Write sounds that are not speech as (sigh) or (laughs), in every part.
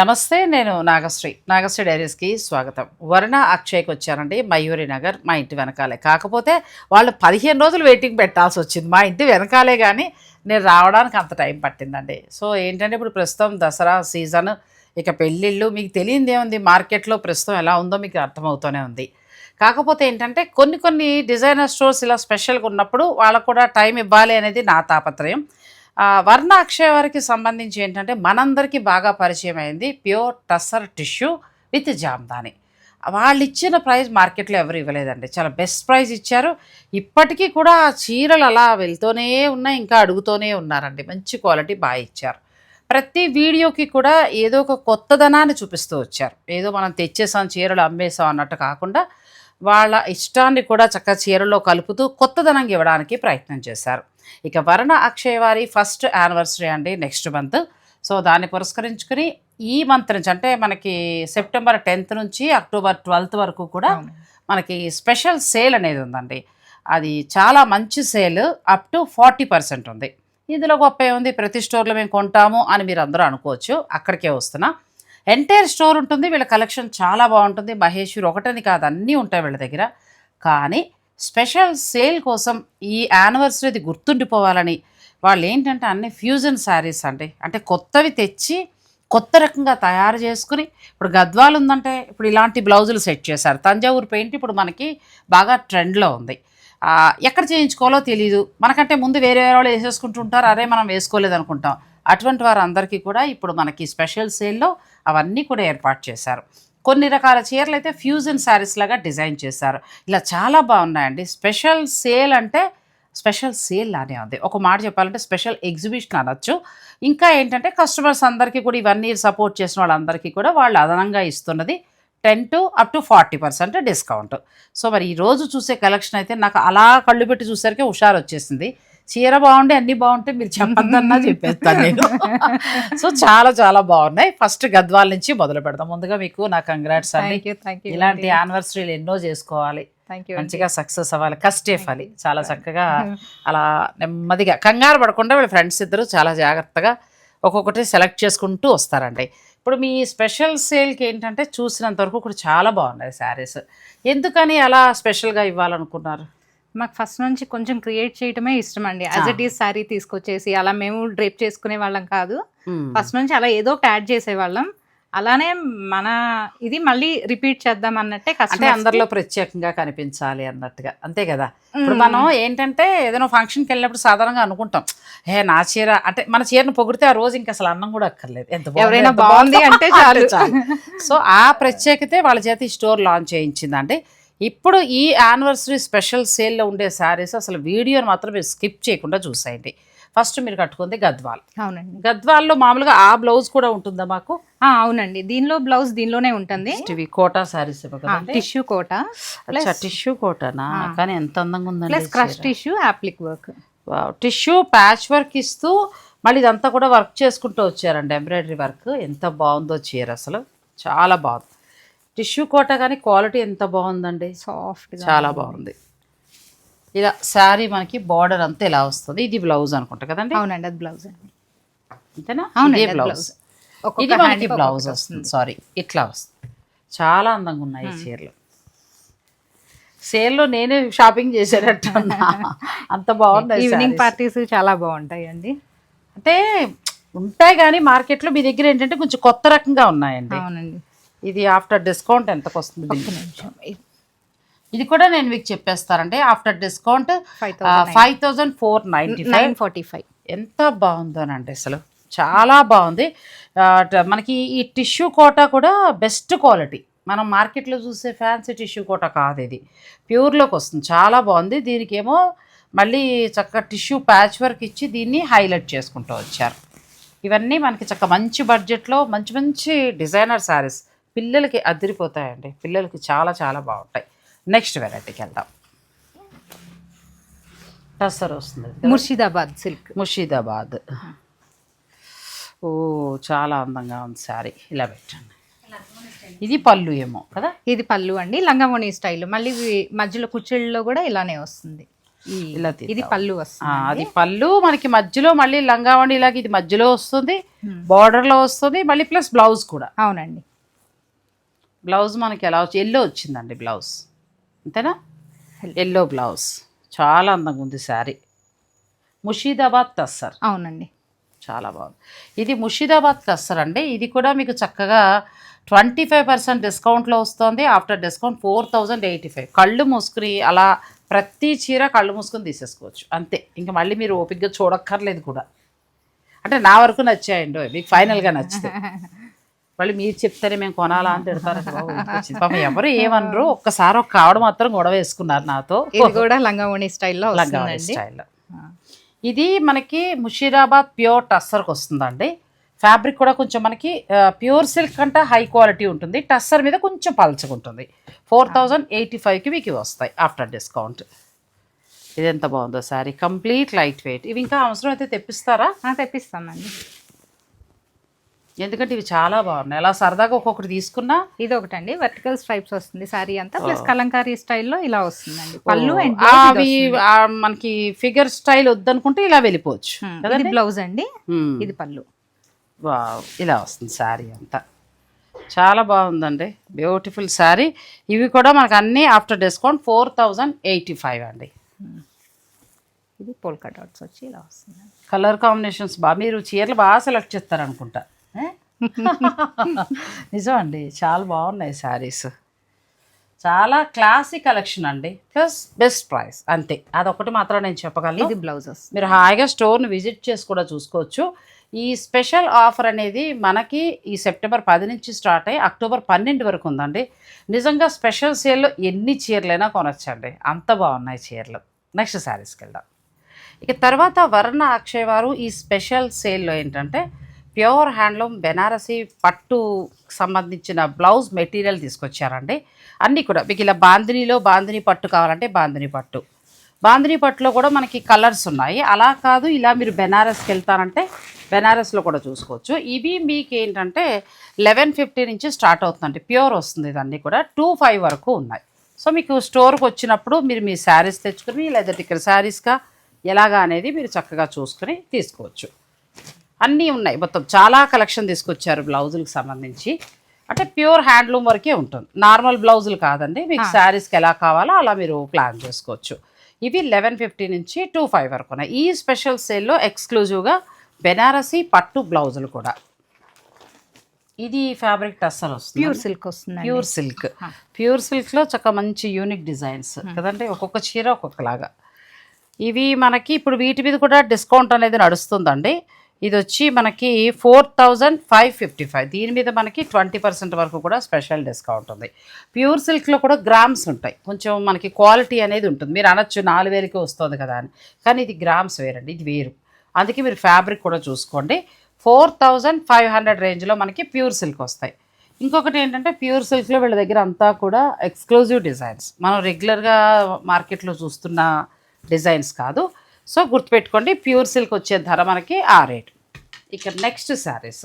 నమస్తే నేను నాగశ్రీ. నాగశ్రీ డైరీస్కి స్వాగతం. వరుణ అక్షయ్కి వచ్చానండి మయూరి నగర్ మా ఇంటి వెనకాలే. కాకపోతే వాళ్ళు పదిహేను రోజులు వెయిటింగ్ పెట్టాల్సి వచ్చింది. మా ఇంటి వెనకాలే కానీ నేను రావడానికి అంత టైం పట్టిందండి. సో ఏంటంటే ఇప్పుడు ప్రస్తుతం దసరా సీజన్. ఇక పెళ్ళిళ్ళు మీకు తెలియంది ఏముంది? మార్కెట్లో ప్రస్తుతం ఎలా ఉందో మీకు అర్థమవుతూనే ఉంది. కాకపోతే ఏంటంటే కొన్ని కొన్ని డిజైనర్ స్టోర్స్ ఇలా స్పెషల్గా ఉన్నప్పుడు వాళ్ళకు కూడా టైం ఇవ్వాలి అనేది నా తాపత్రయం. వర్ణ అక్షయ వారికి సంబంధించి ఏంటంటే మనందరికీ బాగా పరిచయం అయింది pure tussar tissue with jamdani. వాళ్ళు ఇచ్చిన ప్రైస్ మార్కెట్లో ఎవరు ఇవ్వలేదండి. చాలా బెస్ట్ ప్రైజ్ ఇచ్చారు. ఇప్పటికీ కూడా చీరలు అలా వెళ్తూనే ఉన్నాయి ఇంకా అడుగుతూనే ఉన్నారండి. మంచి క్వాలిటీ బాగా ఇచ్చారు. ప్రతి వీడియోకి కూడా ఏదో ఒక కొత్తదనాన్ని చూపిస్తూ వచ్చారు. ఏదో మనం తెచ్చేసాం చీరలు అమ్మేసాం అన్నట్టు కాకుండా వాళ్ళ ఇష్టాన్ని కూడా చక్కగా చీరలో కలుపుతూ కొత్తదనం ఇవ్వడానికి ప్రయత్నం చేశారు. ఇక వరుణ అక్షయ్ వారి ఫస్ట్ యానివర్సరీ అండి నెక్స్ట్ మంత్ సో దాన్ని పురస్కరించుకుని ఈ మంత్ నుంచి అంటే మనకి సెప్టెంబర్ టెన్త్ నుంచి అక్టోబర్ ట్వెల్త్ వరకు కూడా మనకి స్పెషల్ సేల్ అనేది ఉందండి. అది చాలా మంచి sale up to forty percent ఉంది. ఇందులో గొప్ప ఏముంది? ప్రతి స్టోర్లో మేము కొంటాము అని మీరు అందరూ అనుకోవచ్చు. అక్కడికే వస్తున్నా. ఎంటైర్ స్టోర్ ఉంటుంది. వీళ్ళ కలెక్షన్ చాలా బాగుంటుంది. మహేశ్వరి ఒకటని కాదు అన్నీ ఉంటాయి వీళ్ళ దగ్గర. కానీ స్పెషల్ సేల్ కోసం ఈ యానివర్సరీది గుర్తుండిపోవాలని వాళ్ళు ఏంటంటే అన్ని ఫ్యూజన్ శారీస్ అండి. అంటే కొత్తవి తెచ్చి కొత్త రకంగా తయారు చేసుకుని ఇప్పుడు గద్వాలు ఉందంటే ఇప్పుడు ఇలాంటి బ్లౌజులు సెట్ చేశారు. తంజావూరు పెయింట్ ఇప్పుడు మనకి బాగా ట్రెండ్లో ఉంది. ఎక్కడ చేయించుకోవాలో తెలియదు మనకంటే ముందు వేరే వేరే వాళ్ళు వేసేసుకుంటుంటారు అరే మనం వేసుకోలేదు అనుకుంటాం అటువంటి వారందరికీ కూడా ఇప్పుడు మనకి స్పెషల్ సేల్లో అవన్నీ కూడా ఏర్పాటు చేశారు. కొన్ని రకాల చీరలు అయితే ఫ్యూజన్ శారీస్ లాగా డిజైన్ చేశారు. ఇలా చాలా బాగున్నాయండి. స్పెషల్ సేల్ అంటే స్పెషల్ సేల్ లానే ఉంది. ఒక మాట చెప్పాలంటే స్పెషల్ ఎగ్జిబిషన్ అనొచ్చు. ఇంకా ఏంటంటే కస్టమర్స్ అందరికీ కూడా ఇవన్నీ సపోర్ట్ చేసిన వాళ్ళందరికీ కూడా వాళ్ళు అదనంగా ఇస్తున్నది ten to up to forty percent discount so మరి ఈ రోజు చూసే కలెక్షన్ అయితే నాకు అలా కళ్ళు పెట్టి చూసరికి హుషారు వచ్చేసింది. చీర బాగుండి అన్నీ బాగుంటే మీరు చెప్పద్దన్నా (laughs) చెప్పేస్తాను నేను. సో చాలా చాలా బాగున్నాయి. ఫస్ట్ గద్వాల నుంచి మొదలు పెడదాం. ముందుగా మీకు నా కంగ్రాట్స్ అండి. ఇలాంటి యానివర్సరీలు ఎన్నో చేసుకోవాలి. మంచిగా సక్సెస్ అవ్వాలి. కష్టే ఫలి చాలా చక్కగా అలా నెమ్మదిగా కంగారు పడకుండా వీళ్ళ ఫ్రెండ్స్ ఇద్దరు చాలా జాగ్రత్తగా ఒక్కొక్కటి సెలెక్ట్ చేసుకుంటూ వస్తారండి. ఇప్పుడు మీ స్పెషల్ సేల్కి ఏంటంటే చూసినంత వరకు కూడా చాలా బాగున్నాయి శారీస్. ఎందుకని అలా స్పెషల్గా ఇవ్వాలనుకున్నారు? మాకు ఫస్ట్ నుంచి కొంచెం క్రియేట్ చేయటమే ఇష్టం అండి యాజ్ ఇట్ ఈస్ సారీ తీసుకొచ్చేసి అలా మేము డ్రేప్ చేసుకునే వాళ్ళం కాదు. ఫస్ట్ నుంచి అలా ఏదో ఒకటి యాడ్ చేసేవాళ్ళం. అలానే మన ఇది మళ్ళీ రిపీట్ చేద్దాం అన్నట్టే అంటే customers కి- అందరిలో ప్రత్యేకంగా కనిపించాలి అన్నట్టుగా. అంతే కదా? ఇప్పుడు మనం ఏంటంటే ఏదైనా ఫంక్షన్కి వెళ్ళినప్పుడు సాధారణంగా అనుకుంటాం ఏ నా చీర అంటే మన చీరను పొగిడితే ఆ రోజు ఇంకా అసలు అన్నం కూడా అక్కర్లేదు. ఎంత బాగుంది, ఎవరైనా బాగుంది అంటే చాలు. సో ఆ ప్రత్యేకతే వాళ్ళ చేత ఈ స్టోర్ లాంచ్ చేయించిందండి. ఇప్పుడు ఈ యానివర్సరీ స్పెషల్ సేల్లో ఉండే శారీస్ అసలు వీడియోని మాత్రం మీరు స్కిప్ చేయకుండా చూసేయండి. ఫస్ట్ మీరు కట్టుకుంది గద్వాల్. అవునండి. గద్వాల్లో మామూలుగా ఆ బ్లౌజ్ కూడా ఉంటుందా మాకు? అవునండి. దీనిలో బ్లౌజ్ దీనిలోనే ఉంటుంది. ఇవి కోటా శారీస్ కదండి. టిష్యూ కోట టిష్యూ కోటానా? కానీ ఎంత అందంగా ఉందండి plus crush tissue applique work tissue patch work ఇస్తూ మళ్ళీ ఇదంతా కూడా వర్క్ చేసుకుంటూ వచ్చారండి ఎంబ్రాయిడరీ వర్క్ ఎంత బాగుందో చీర అసలు. చాలా బాగుంది. టిష్యూ కోట కానీ క్వాలిటీ ఎంత బాగుందండి? సాఫ్ట్ చాలా బాగుంది. ఇలా శారీ మనకి బార్డర్ అంతా ఇలా వస్తుంది. ఇది బ్లౌజ్ అనుకుంటా కదండి? అవునండి అది బ్లౌజ్ అండి. అంతేనా? అది బ్లౌజ్. ఇది మనకి బ్లౌజ్ వస్తుంది. సారీ ఇట్లా వస్తుంది. చాలా అందంగా ఉన్నాయి ఈ చీరలు. సేల్లో నేనే షాపింగ్ చేసేటట్టు. అంత బాగుంది (laughs) ఈవినింగ్ పార్టీస్ చాలా బాగుంటాయి అండి అంటే ఉంటాయి కానీ మార్కెట్లో మీ దగ్గర ఏంటంటే కొంచెం కొత్త రకంగా ఉన్నాయండి. అవునండి. ఇది ఆఫ్టర్ డిస్కౌంట్ ఎంతకు వస్తుంది? నిమిషం. ఇది కూడా నేను మీకు చెప్పేస్తానండి. After discount five thousand four ninety five nine forty five ఎంత బాగుందోనండి అసలు. చాలా బాగుంది. మనకి ఈ టిష్యూ కోట కూడా బెస్ట్ క్వాలిటీ మనం మార్కెట్లో చూసే ఫ్యాన్సీ టిష్యూ కోట కాదు ఇది. ప్యూర్లోకి వస్తుంది. చాలా బాగుంది. దీనికి ఏమో మళ్ళీ చక్కగా టిష్యూ ప్యాచ్ వర్క్ ఇచ్చి దీన్ని హైలైట్ చేసుకుంటూ వచ్చారు. ఇవన్నీ మనకి చక్క మంచి బడ్జెట్లో మంచి మంచి డిజైనర్ శారీస్ పిల్లలకి అదిరిపోతాయండి. పిల్లలకి చాలా చాలా బాగుంటాయి. నెక్స్ట్ వెరైటీకి వెళ్దాం. టస్సర్ వస్తుంది. ముర్షిదాబాద్ సిల్క్. ముషీదాబాద్ ఓ చాలా అందంగా ఉంది శారీ. ఇలా పెట్టండి. ఇది పళ్ళు ఏమో కదా? ఇది పళ్ళు అండి. లంగావోణి స్టైల్. మళ్ళీ మధ్యలో కుచ్చిళ్ళలో కూడా ఇలానే వస్తుంది. ఈ ఇలా ఇది. పళ్ళు వస్తుంది అది పళ్ళు మనకి మధ్యలో మళ్ళీ లంగావణి ఇలాగ ఇది మధ్యలో వస్తుంది. బార్డర్లో వస్తుంది. మళ్ళీ ప్లస్ బ్లౌజ్ కూడా. అవునండి. బ్లౌజ్ మనకి ఎలా వచ్చి ఎల్లో వచ్చిందండి బ్లౌజ్. అంతేనా? Yellow blouse. చాలా అందంగా ఉంది శారీ. ముషీదాబాద్ టస్సర్ అవునండి. చాలా బాగుంది. ఇది ముషీదాబాద్ టస్సర్ అండి. ఇది కూడా మీకు చక్కగా ట్వంటీ ఫైవ్ పర్సెంట్ డిస్కౌంట్లో వస్తుంది. After discount four thousand eighty five. కళ్ళు మూసుకుని అలా ప్రతి చీర కళ్ళు మూసుకుని తీసేసుకోవచ్చు. అంతే. ఇంకా మళ్ళీ మీరు ఓపిక్గా చూడక్కర్లేదు కూడా. అంటే నా వరకు నచ్చాయండి మీకు ఫైనల్గా నచ్చితే. (laughs) మళ్ళీ మీరు చెప్తేనే మేము కొనాలా అని తిడతారు. (laughs) పాపం ఎవరు ఏమనరు. ఒక్కసారి ఒక ఆవిడ మాత్రం గొడవ వేసుకున్నారు నాతో. ఇది కూడా లంగావోణి స్టైల్లో వస్తుందండి. స్టైల్లో. ఇది మనకి ముషీరాబాద్ ప్యూర్ టస్సర్కి వస్తుందండి ఫ్యాబ్రిక్ కూడా కొంచెం మనకి ప్యూర్ సిల్క్ అంటే హై క్వాలిటీ ఉంటుంది. టస్సర్ మీద కొంచెం పల్చగా ఉంటుంది. ఫోర్ థౌజండ్ ఎయిటీ ఫైవ్కి మీకు ఇవి వస్తాయి ఆఫ్టర్ డిస్కౌంట్. ఇది ఎంత బాగుందో సారీ కంప్లీట్ లైట్ వెయిట్. ఇవి ఇంకా అవసరం అయితే తెప్పిస్తారా? ఆ, తెప్పిస్తామండి. ఎందుకంటే ఇవి చాలా బాగున్నాయి. అలా సరదాగా ఒక్కొక్కటి తీసుకున్నా ఇది ఒకటండి వర్టికల్ స్ట్రైప్స్ వస్తుంది సారీ అంతా ప్లస్ కలంకారీ స్టైల్లో ఇలా వస్తుందండి. పళ్ళు అండ్ అవి మనకి ఫిగర్ స్టైల్ వద్దనుకుంటే ఇలా వెళ్ళిపోవచ్చు. ఇది బ్లౌజ్ అండి. ఇది పళ్ళు. వావ్ ఇలా వస్తుంది శారీ అంతా. చాలా బాగుందండి. బ్యూటిఫుల్ శారీ ఇవి కూడా మనకు అన్నీ after discount four thousand eighty five అండి. ఇది పోల్కా డాట్స్ వచ్చి ఇలా వస్తుంది. కలర్ కాంబినేషన్స్ బాగా మీరు చీరలు బాగా సెలెక్ట్ చేస్తారు అనుకుంటా ఏ? (laughs) నిజం అండి చాలా బాగున్నాయి శారీస్. చాలా క్లాసీ కలెక్షన్ అండి. ప్లస్ బెస్ట్ ప్రైస్ అంతే. అదొకటి మాత్రం నేను చెప్పగలను. ఇది బ్లౌజ్ వస్తుంది మీరు హాయిగా స్టోర్ని విజిట్ చేసి కూడా చూసుకోవచ్చు. ఈ స్పెషల్ ఆఫర్ అనేది మనకి ఈ సెప్టెంబర్ పది నుంచి స్టార్ట్ అయ్యి అక్టోబర్ పన్నెండు వరకు ఉందండి. నిజంగా స్పెషల్ సేల్లో ఎన్ని చీరలైనా కొనొచ్చండి. అంత బాగున్నాయి చీరలు. నెక్స్ట్ శారీస్కి వెళ్దాం. ఇక తర్వాత వర్ణ అక్షయ్ వారు ఈ స్పెషల్ సేల్లో ఏంటంటే ప్యూర్ హ్యాండ్లూమ్ బెనారసీ పట్టు సంబంధించిన బ్లౌజ్ మెటీరియల్ తీసుకొచ్చారండి. అన్నీ కూడా మీకు ఇలా బాందినీలో బాందిని పట్టు కావాలంటే బాందిని పట్టు. బాందిని పట్టులో కూడా మనకి కలర్స్ ఉన్నాయి. అలా కాదు ఇలా మీరు బెనారస్కి వెళ్తారంటే బెనారస్లో కూడా చూసుకోవచ్చు. ఇవి మీకు ఏంటంటే లెవెన్ ఫిఫ్టీ నుంచి స్టార్ట్ అవుతుందండి. ప్యూర్ వస్తుంది ఇదన్నీ కూడా. టూ ఫైవ్ వరకు ఉన్నాయి. సో మీకు స్టోర్కి వచ్చినప్పుడు మీరు మీ శారీస్ తెచ్చుకుని లేదా ఇక్కడ శారీస్గా ఎలాగా అనేది మీరు చక్కగా చూసుకుని తీసుకోవచ్చు. అన్నీ ఉన్నాయి. మొత్తం చాలా కలెక్షన్ తీసుకొచ్చారు బ్లౌజులకు సంబంధించి. అంటే ప్యూర్ హ్యాండ్లూమ్ వరకే ఉంటుంది. నార్మల్ బ్లౌజులు కాదండి. మీకు శారీస్కి ఎలా కావాలో అలా మీరు ప్లాన్ చేసుకోవచ్చు. ఇవి లెవెన్ ఫిఫ్టీ నుంచి టూ ఫైవ్ వరకు ఉన్నాయి. ఈ స్పెషల్ సేల్లో ఎక్స్క్లూజివ్గా బెనారసీ పట్టు బ్లౌజులు కూడా. ఇది ఫ్యాబ్రిక్ టస్సర్ వస్తుంది. ప్యూర్ సిల్క్ వస్తుంది ప్యూర్ సిల్క్. ప్యూర్ సిల్క్లో చక్క మంచి యూనిక్ డిజైన్స్. కదండి? ఒక్కొక్క చీర ఒక్కొక్కలాగా. ఇవి మనకి ఇప్పుడు వీటి మీద కూడా డిస్కౌంట్ అనేది నడుస్తుందండి. ఇది వచ్చి మనకి four thousand five fifty five. దీని మీద మనకి ట్వంటీ పర్సెంట్ వరకు కూడా స్పెషల్ డిస్కౌంట్ ఉంది. ప్యూర్ సిల్క్లో కూడా గ్రామ్స్ ఉంటాయి. కొంచెం మనకి క్వాలిటీ అనేది ఉంటుంది. మీరు అనొచ్చు నాలుగు వేలకి వస్తుంది కదా అని. కానీ ఇది గ్రామ్స్ వేరండి. ఇది వేరు. అందుకే మీరు ఫ్యాబ్రిక్ కూడా చూసుకోండి. ఫోర్ థౌజండ్ ఫైవ్ హండ్రెడ్ రేంజ్లో మనకి ప్యూర్ సిల్క్ వస్తాయి. ఇంకొకటి ఏంటంటే ప్యూర్ సిల్క్లో వీళ్ళ దగ్గర అంతా కూడా ఎక్స్క్లూజివ్ డిజైన్స్. మనం రెగ్యులర్గా మార్కెట్లో చూస్తున్న డిజైన్స్ కాదు. సో గుర్తుపెట్టుకోండి ప్యూర్ సిల్క్ వచ్చే ధర మనకి ఆ రేట్. ఇక నెక్స్ట్ శారీస్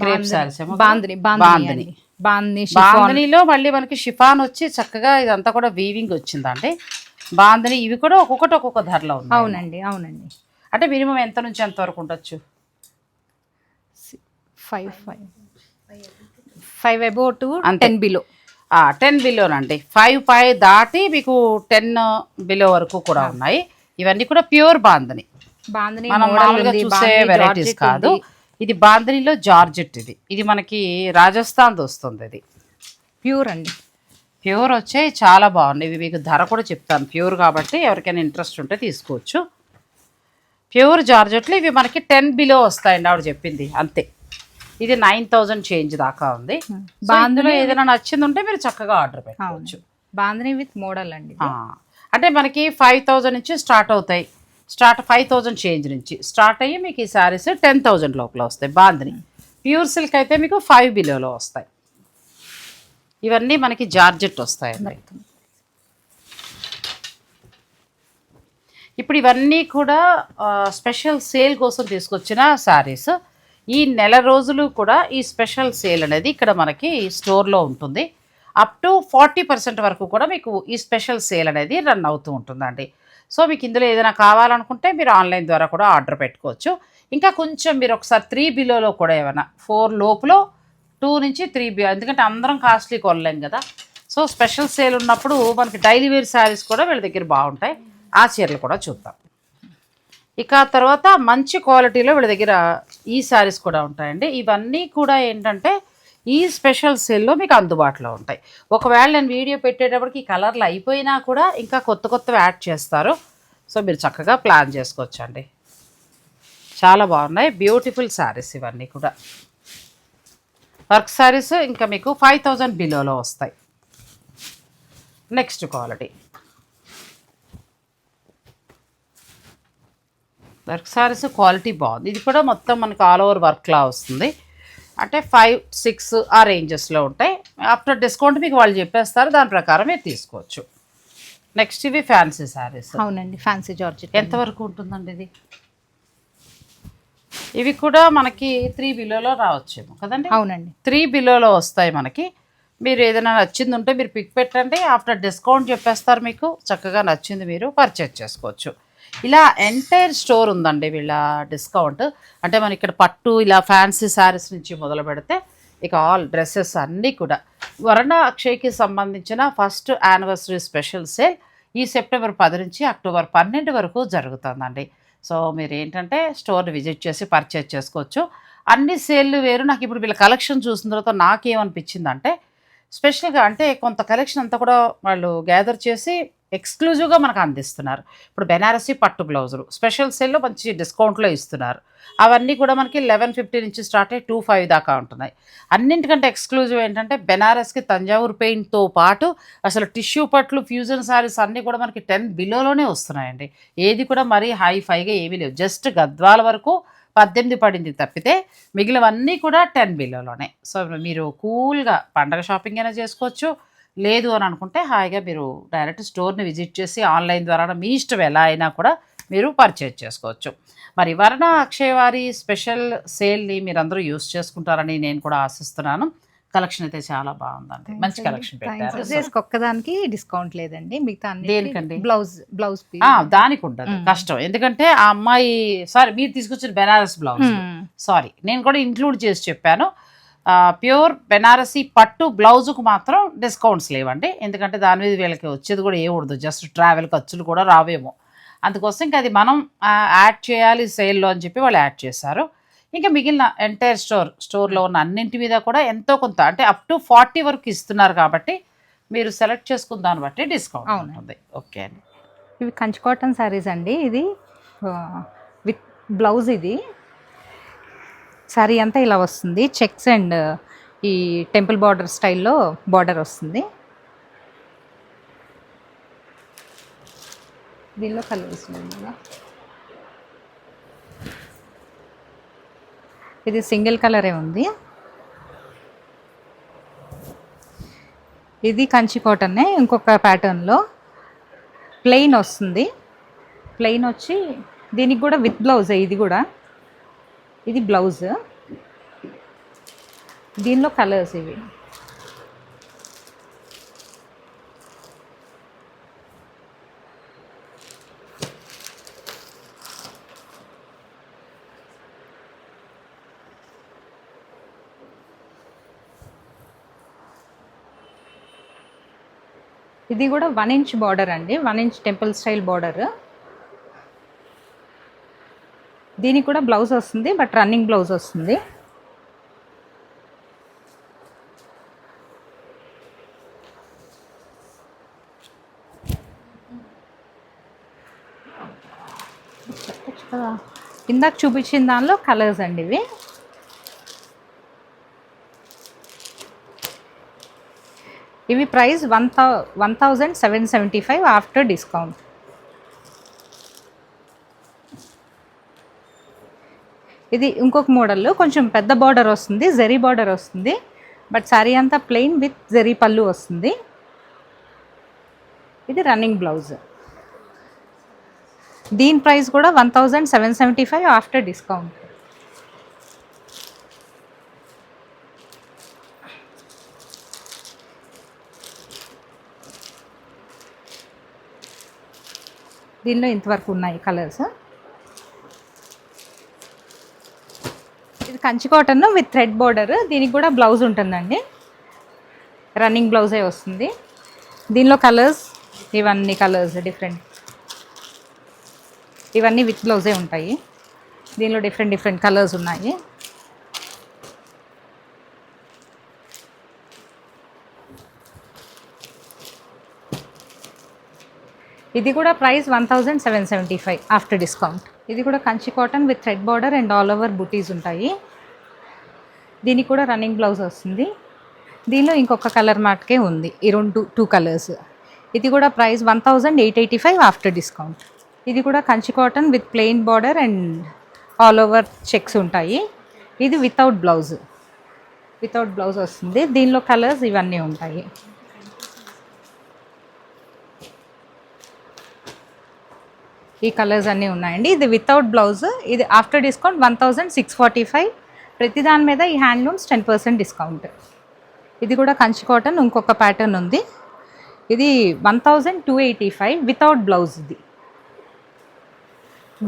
క్రేప్ శారీస్ బాందిని బాందిని బాందిని. బాందిని బాందినిలో మళ్ళీ మనకి షిఫాన్ వచ్చి చక్కగా ఇదంతా కూడా వీవింగ్ వచ్చిందండి. బాందిని ఇవి కూడా ఒక్కొక్కటి ఒక్కొక్క ధరలో ఉన్నాయి. అవునండి అవునండి. అంటే మినిమం ఎంత నుంచి ఎంత వరకు ఉండొచ్చు? Five five five above two. Ten below ten బిలోనండి five five దాటి మీకు టెన్ బిలో వరకు కూడా ఉన్నాయి. ఇవన్నీ కూడా ప్యూర్ బాందని మనం మామూలుగా చూసే వెరైటీస్ కాదు. ఇది బాందనీలో జార్జెట్ ఇది. ఇది మనకి రాజస్థాన్ వస్తుంది ఇది. ప్యూర్ అండి. ప్యూర్ వచ్చే చాలా బాగున్నాయి ఇవి మీకు ధర కూడా చెప్తాను. ప్యూర్ కాబట్టి ఎవరికైనా ఇంట్రెస్ట్ ఉంటే తీసుకోవచ్చు. ప్యూర్ జార్జెట్లు ఇవి మనకి టెన్ బిలో వస్తాయండి ఆవిడ చెప్పింది. అంతే. ఇది నైన్ థౌజండ్ చేంజ్ దాకా ఉంది. సో అందులో ఏదైనా నచ్చింది ఉంటే మీరు చక్కగా ఆర్డర్ పెట్టుకోవచ్చు. బాందిని విత్ మోడల్ అండి అంటే మనకి ఫైవ్ థౌజండ్ నుంచి స్టార్ట్ అవుతాయి. స్టార్ట్ ఫైవ్ థౌజండ్ చేంజ్ నుంచి స్టార్ట్ అయ్యి మీకు ఈ శారీస్ టెన్ థౌజండ్ లోపల వస్తాయి బాందిని ప్యూర్ సిల్క్ అయితే మీకు ఫైవ్ బిలోలో వస్తాయి. ఇవన్నీ మనకి జార్జెట్ వస్తాయండి. ఇప్పుడు ఇవన్నీ కూడా స్పెషల్ సేల్ కోసం తీసుకొచ్చిన శారీస్. ఈ నెల రోజులు కూడా ఈ స్పెషల్ సేల్ అనేది ఇక్కడ మనకి స్టోర్లో ఉంటుంది. అప్ టు ఫార్టీ పర్సెంట్ వరకు కూడా మీకు ఈ స్పెషల్ సేల్ అనేది రన్ అవుతూ ఉంటుందండి. సో మీకు ఇందులో ఏదైనా కావాలనుకుంటే మీరు ఆన్లైన్ ద్వారా కూడా ఆర్డర్ పెట్టుకోవచ్చు. ఇంకా కొంచెం మీరు ఒకసారి త్రీ బిలోలో కూడా ఏమైనా ఫోర్ లోపులో టూ నుంచి త్రీ బి ఎందుకంటే అందరం కాస్ట్లీ కొనలేం కదా. సో స్పెషల్ సేల్ ఉన్నప్పుడు మనకి డైలీ వేర్ శారీస్ కూడా వీళ్ళ దగ్గర బాగుంటాయి. ఆ చీరలు కూడా చూద్దాం. ఇక ఆ తర్వాత మంచి క్వాలిటీలో వీళ్ళ దగ్గర ఈ శారీస్ కూడా ఉంటాయండి. ఇవన్నీ కూడా ఏంటంటే ఈ స్పెషల్ సేల్లో మీకు అందుబాటులో ఉంటాయి. ఒకవేళ నేను వీడియో పెట్టేటప్పటికి ఈ కలర్లు అయిపోయినా కూడా ఇంకా కొత్త కొత్తవి యాడ్ చేస్తారు. సో మీరు చక్కగా ప్లాన్ చేసుకోవచ్చండి. చాలా బాగున్నాయి. బ్యూటిఫుల్ శారీస్ ఇవన్నీ కూడా. వర్క్ శారీస్ ఇంకా మీకు ఫైవ్ థౌజండ్ బిలోలో వస్తాయి. Next quality. Work saris quality బాగుంది ఇది కూడా మొత్తం మనకు ఆల్ ఓవర్ వర్క్లా వస్తుంది. అంటే ఫైవ్ సిక్స్ ఆ రేంజెస్లో ఉంటాయి. ఆఫ్టర్ డిస్కౌంట్ మీకు వాళ్ళు చెప్పేస్తారు. దాని ప్రకారం మీరు తీసుకోవచ్చు. నెక్స్ట్ ఇవి ఫ్యాన్సీ శారీస్ అవునండి ఫ్యాన్సీ జార్జెట్ ఎంతవరకు ఉంటుందండి ఇది? ఇవి కూడా మనకి త్రీ బిలోలో రావచ్చేమో కదండి? అవునండి. త్రీ బిలోలో వస్తాయి మనకి. మీరు ఏదైనా నచ్చింది ఉంటే మీరు పిక్ పెట్టండి. ఆఫ్టర్ డిస్కౌంట్ చెప్పేస్తారు మీకు. చక్కగా నచ్చింది మీరు పర్చేజ్ చేసుకోవచ్చు. ఇలా ఎంటైర్ స్టోర్ ఉందండి వీళ్ళ డిస్కౌంట్ అంటే మనం ఇక్కడ పట్టు ఇలా ఫ్యాన్సీ శారీస్ నుంచి మొదలు పెడితే ఇక ఆల్ డ్రెస్సెస్ అన్నీ కూడా. వరణ అక్షయ్కి సంబంధించిన ఫస్ట్ యానివర్సరీ స్పెషల్ సేల్ ఈ సెప్టెంబర్ పది నుంచి అక్టోబర్ పన్నెండు వరకు జరుగుతుందండి. సో మీరు ఏంటంటే స్టోర్ని విజిట్ చేసి పర్చేజ్ చేసుకోవచ్చు. అన్ని సేల్లు వేరు. నాకు ఇప్పుడు వీళ్ళ కలెక్షన్ చూసిన తర్వాత నాకేమనిపించిందంటే స్పెషల్గా అంటే కొంత కలెక్షన్ అంతా కూడా వాళ్ళు గ్యాదర్ చేసి ఎక్స్క్లూజివ్గా మనకు అందిస్తున్నారు. ఇప్పుడు బెనారసీ పట్టు బ్లౌజులు స్పెషల్ సేల్లో మంచి డిస్కౌంట్లో ఇస్తున్నారు. అవన్నీ కూడా మనకి లెవెన్ ఫిఫ్టీ నుంచి స్టార్ట్ అయ్యి టూ ఫైవ్ దాకా ఉంటున్నాయి. అన్నింటికంటే ఎక్స్క్లూజివ్ ఏంటంటే బెనారస్కి తంజావూరు పెయింట్తో పాటు అసలు టిష్యూ పట్లు ఫ్యూజన్ శారీస్ అన్నీ కూడా మనకి టెన్ బిలోలోనే వస్తున్నాయండి. ఏది కూడా మరీ హై ఫైగా ఏమీ లేవు. జస్ట్ గద్వాల వరకు పద్దెనిమిది పడింది తప్పితే మిగిలినవన్నీ కూడా టెన్ బిలోలోనే. సో మీరు కూల్గా పండగ షాపింగ్ అయినా చేసుకోవచ్చు లేదు అని అనుకుంటే హాయిగా మీరు డైరెక్ట్ స్టోర్ని విజిట్ చేసి ఆన్లైన్ ద్వారా మీ ఇష్టం ఎలా అయినా కూడా మీరు పర్చేజ్ చేసుకోవచ్చు. మరి వర్ణ అక్షయ వారి స్పెషల్ సేల్ని మీరందరూ యూస్ చేసుకుంటారని నేను కూడా ఆశిస్తున్నాను. కలెక్షన్ అయితే చాలా బాగుందండి. మంచి కలెక్షన్ పెట్టారు. ఒక్కదానికి డిస్కౌంట్ లేదండి. మిగతా దేనికండి? బ్లౌజ్ బ్లౌజ్ దానికి ఉండదు. కష్టం. ఎందుకంటే ఆ అమ్మాయి సారీ మీరు తీసుకొచ్చిన బెనారస్ బ్లౌజ్. సారీ నేను కూడా ఇంక్లూడ్ చేసి చెప్పాను. ప్యూర్ బెనారసీ పట్టు బ్లౌజుకు మాత్రం డిస్కౌంట్స్ లేవండి. ఎందుకంటే దాని మీద వీళ్ళకి వచ్చేది కూడా ఏమూడదు జస్ట్ ట్రావెల్ ఖర్చులు కూడా రావేమో. అందుకోసం ఇంకా అది మనం యాడ్ చేయాలి సేల్లో అని చెప్పి వాళ్ళు యాడ్ చేశారు. ఇంకా మిగిలిన ఎంటైర్ స్టోర్ స్టోర్లో ఉన్న అన్నింటి మీద కూడా ఎంతో కొంత అంటే అప్ టు ఫార్టీ వరకు ఇస్తున్నారు కాబట్టి మీరు సెలెక్ట్ చేసుకున్న దాన్ని బట్టి డిస్కౌంట్ అవును. ఉంటుంది. ఓకే అండి. ఇవి కంచి కాటన్ శారీస్ అండి. ఇది విత్ బ్లౌజ్ ఇది. శారీ అంతా ఇలా వస్తుంది. చెక్స్ అండ్ ఈ టెంపుల్ బార్డర్ స్టైల్లో బార్డర్ వస్తుంది. దీనిలో కలర్స్ ఉన్నాయి ఇది సింగిల్ కలరే ఉంది. ఇది కంచి కాటన్నే ఇంకొక ప్యాటర్న్లో ప్లెయిన్ వస్తుంది. ప్లెయిన్ వచ్చి దీనికి కూడా విత్ బ్లౌజే ఇది కూడా. ఇది బ్లౌజ్. దీనిలో కలర్స్ ఇవి. ఇది కూడా వన్ ఇంచ్ బార్డర్ అండి. One inch temple style border. దీనికి కూడా బ్లౌజ్ వస్తుంది బట్ రన్నింగ్ బ్లౌజ్ వస్తుంది. ఇందాక చూపించిన దానిలో కలర్స్ అండి ఇవి. ఇవి price one thou one thousand seven seventy five after discount. ఇది ఇంకొక మోడల్లో కొంచెం పెద్ద బార్డర్ వస్తుంది జరీ బార్డర్ వస్తుంది. బట్ శారీ అంతా ప్లెయిన్ విత్ జరీ పళ్ళు వస్తుంది. ఇది రన్నింగ్ బ్లౌజ్ దీని ప్రైస్ కూడా one thousand seven seventy five after discount. దీనిలో ఇంతవరకు ఉన్నాయి colours. Kanchi cotton with thread border. దీనికి కూడా బ్లౌజ్ ఉంటుందండి. రన్నింగ్ బ్లౌజే వస్తుంది. దీనిలో కలర్స్ ఇవన్నీ కలర్స్ డిఫరెంట్. ఇవన్నీ విత్ బ్లౌజే ఉంటాయి. దీనిలో డిఫరెంట్ డిఫరెంట్ కలర్స్ ఉన్నాయి. ఇది కూడా price one thousand seven seventy five after discount. ఇది కూడా Kanchi cotton with thread border and all over butis ఉంటాయి. దీనికి కూడా రన్నింగ్ బ్లౌజ్ వస్తుంది. దీనిలో ఇంకొక కలర్ మాటకే ఉంది. ఈ రెండు టూ కలర్స్ ఇది కూడా price one thousand eight eighty five after discount ఇది కూడా Kanchi cotton with plain border and all over checks ఉంటాయి. ఇది వితౌట్ బ్లౌజ్ వితౌట్ బ్లౌజ్ వస్తుంది. దీనిలో కలర్స్ ఇవన్నీ ఉంటాయి. ఈ కలర్స్ అన్నీ ఉన్నాయండి. ఇది వితౌట్ బ్లౌజ్ ఇది after discount one thousand six forty five ప్రతి దాని మీద ఈ హ్యాండ్లూమ్స్ టెన్ పర్సెంట్ డిస్కౌంట్. ఇది కూడా కంచి కాటన్ ఇంకొక ప్యాటర్న్ ఉంది. ఇది one thousand two eighty five without blouse ఇది.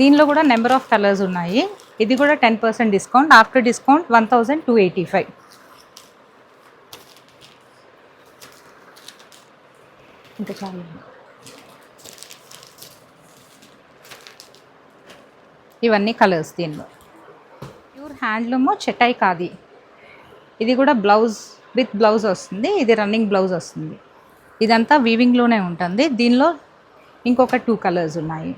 దీనిలో కూడా నెంబర్ ఆఫ్ కలర్స్ ఉన్నాయి. ఇది కూడా ten percent discount after discount one thousand two eighty five. ఇంకా చాలా. ఇవన్నీ కలర్స్ దీనిలో. హ్యాండ్లూమ్ చెటాయి కాది. ఇది కూడా బ్లౌజ్ విత్ బ్లౌజ్ వస్తుంది. ఇది రన్నింగ్ బ్లౌజ్ వస్తుంది. ఇదంతా వీవింగ్లోనే ఉంటుంది. దీనిలో ఇంకొక టూ కలర్స్ ఉన్నాయి.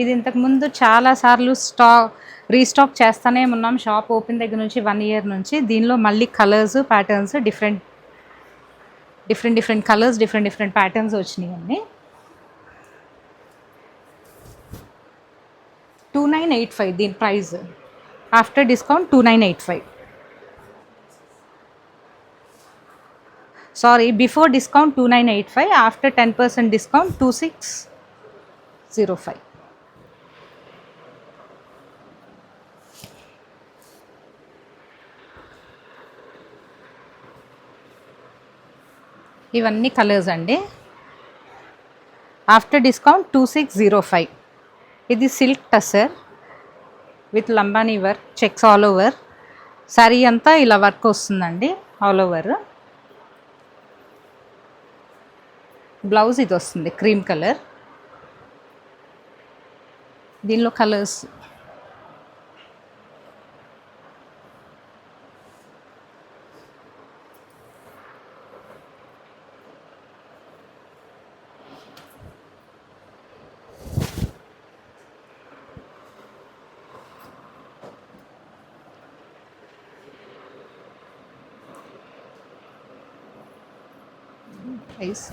ఇది ఇంతకుముందు చాలాసార్లు స్టాక్ రీస్టాక్ చేస్తూనే ఉన్నాం. షాప్ ఓపెన్ దగ్గర నుంచి వన్ ఇయర్ నుంచి. దీనిలో మళ్ళీ colours patterns different different different colours different different patterns వచ్చినాయి అన్నీ. టూ నైన్ ఎయిట్ ఫైవ్ దీని price after discount two nine eight five sorry before discount two nine eight five after ten percent discount two six zero five ఇవన్నీ colours అండి. After discount two six zero five ఇది silk tussar with Lambani work checks all over. Sari అంతా ఇలా work వస్తుందండి all over. Blouse ఇది వస్తుంది cream colour. దీనిలో colours price.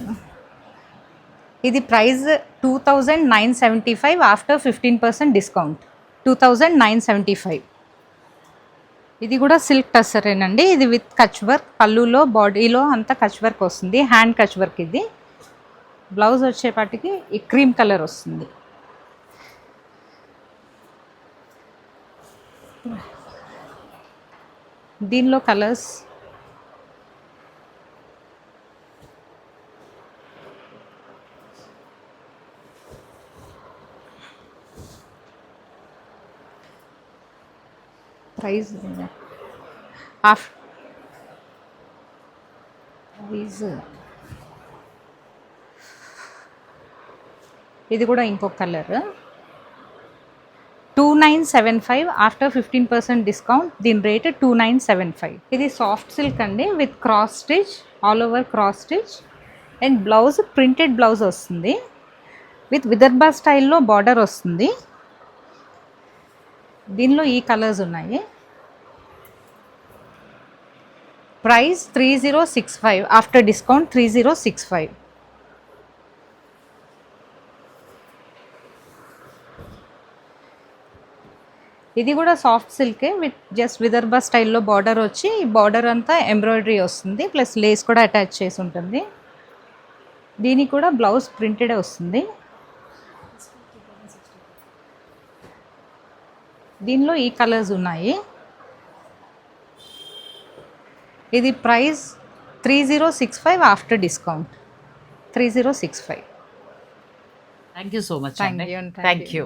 ఇది price two thousand nine seventy five after fifteen percent discount. Two thousand nine seventy five. ఇది కూడా silk టసరేనండి ఇది విత్ కచ్ వర్క్. పళ్ళులో బాడీలో అంతా కచ్ వర్క్ వస్తుంది. హ్యాండ్ కచ్ వర్క్ ఇది. బ్లౌజ్ వచ్చేపాటికి ఈ క్రీమ్ కలర్ వస్తుంది. దీనిలో కలర్స్ ప్రైస్ ఆఫ్. ప్రైజ్. ఇది కూడా ఇంకొక colour. Two nine seven five after fifteen percent discount. దీని rate two nine seven five. ఇది సాఫ్ట్ సిల్క్ అండి with cross stitch all over cross stitch. And blouse printed blouse వస్తుంది. With Vidarbha స్టైల్లో border వస్తుంది. దీనిలో ఈ కలర్స్ ఉన్నాయి. Price three zero six five after discount three zero six five. ఇది కూడా సాఫ్ట్ సిల్కే విత్ జస్ట్ విదర్భ స్టైల్లో బార్డర్ వచ్చి ఈ బార్డర్ అంతా ఎంబ్రాయిడరీ వస్తుంది ప్లస్ లేస్ కూడా అటాచ్ చేసి ఉంటుంది. దీనికి కూడా బ్లౌజ్ ప్రింటెడే వస్తుంది. దీనిలో ఈ కలర్స్ ఉన్నాయి. ఇది price three zero six five after discount. Three zero six five. Thank you so much thank you. You